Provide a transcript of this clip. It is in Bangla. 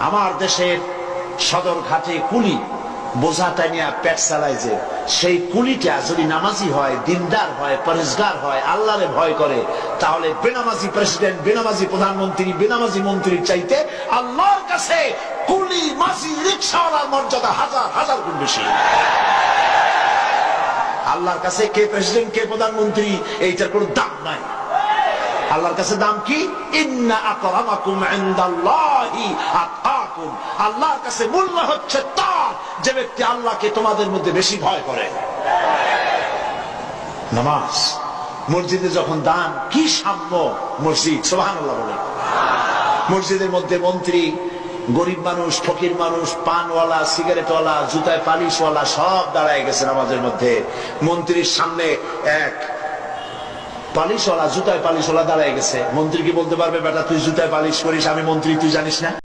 আমার দেশের সদর ঘাটে কুলি বোঝাটা নিয়ে পেট চালায় যে, সেই কুলিটা যদি নামাজি হয়, দিনদার হয় হয়, আল্লাহরে ভয় করে, তাহলে বেনামাজি প্রেসিডেন্ট, বেনামাজি প্রধানমন্ত্রী, বেনামাজি মন্ত্রীর চাইতে আল্লাহর কাছে কুলি, মাঝি, রিক্সাওয়ালার মর্যাদা হাজার হাজার গুণ বেশি। আল্লাহর কাছে কে প্রেসিডেন্ট, কে প্রধানমন্ত্রী, এইটার কোনো দাম নাই। আল্লাহর কাছে দাম কি? আল্লাহর কাছে মূল্য হচ্ছে তার, যে ব্যক্তি আল্লাহকে তোমাদের মধ্যে বেশি ভয় করে। নামাজ, মসজিদে যখন দান, কি সাম্য মসজিদ? সুবহানাল্লাহ বলে মসজিদের মধ্যে মন্ত্রী, গরিব মানুষ, ফকির মানুষ, পানওয়ালা, সিগারেটওয়ালা, জুতায় পালিশওয়ালা সব দাঁড়ায় গেছে নামাজের মধ্যে। মন্ত্রীর সামনে এক পালিশওয়ালা জুতায় পালিশওয়ালা দাঁড়ায় গেছে। মন্ত্রী কি বলতে পারবে, বেটা, তুই জুতায় পালিশ করিস, আমি মন্ত্রী, তুই জানিস না?